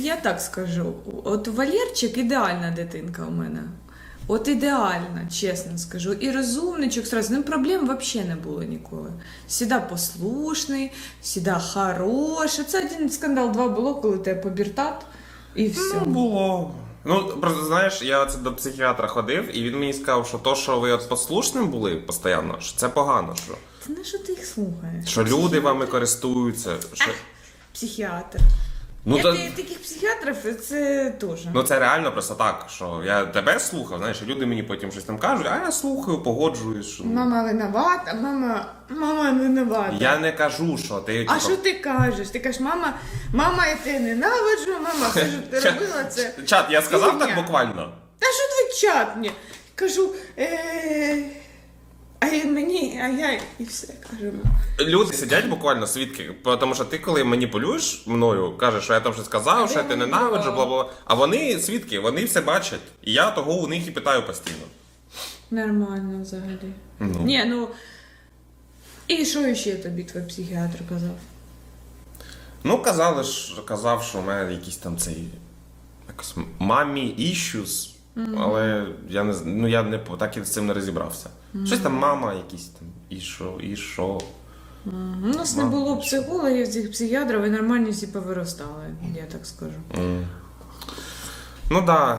я так скажу. От Валерчик ідеальна дитинка у мене. От ідеальна, чесно скажу. І розумничок сразу. З ним проблем взагалі не було ніколи. Всіда послушний, всіда хороший. Це один скандал, два було, коли тебе побіртат, і все. Ну, було. Ну, просто знаєш, я це до психіатра ходив, і він мені сказав, що то, що ви от послушним були постійно, що це погано, що, Ти на що ти їх слухаєш? що люди вами користуються. Що... Психіатр. Ну, Я ти- таких психіатрів це теж. ну це реально просто так, що я тебе слухав, знаєш, і люди мені потім щось там кажуть, а я слухаю, погоджуюсь. Що... Мама виновата, мама, мама виновата. Я не кажу, що ти. А типу, що ти кажеш? Ти кажеш, мама, мама, я тебе ненавиджу, мама, що ти робила, це. Чат, я сказав фігня. так буквально. Та що твій чат мені? Кажу, е... а мені, а я і все кажу. Люди сидять буквально свідки, тому що ти, коли маніпулюєш мною, кажеш, що я там щось сказав, що я тебе ненавиджу, бла бла. А вони свідки, вони все бачать. І я того у них і питаю постійно. Нормально взагалі. Ну. Ні, ну. І що ще тобі твій психіатр казав? Ну, казали ж, казав, що у мене якісь там цей якось мамі issues, але я не з- ну, я не по- так і з цим не розібрався. Щось там мама, якісь там, і що, і що. У нас не було психологів, цих психіатрів, і нормально всі повиростали, я так скажу. М. Ну так, да,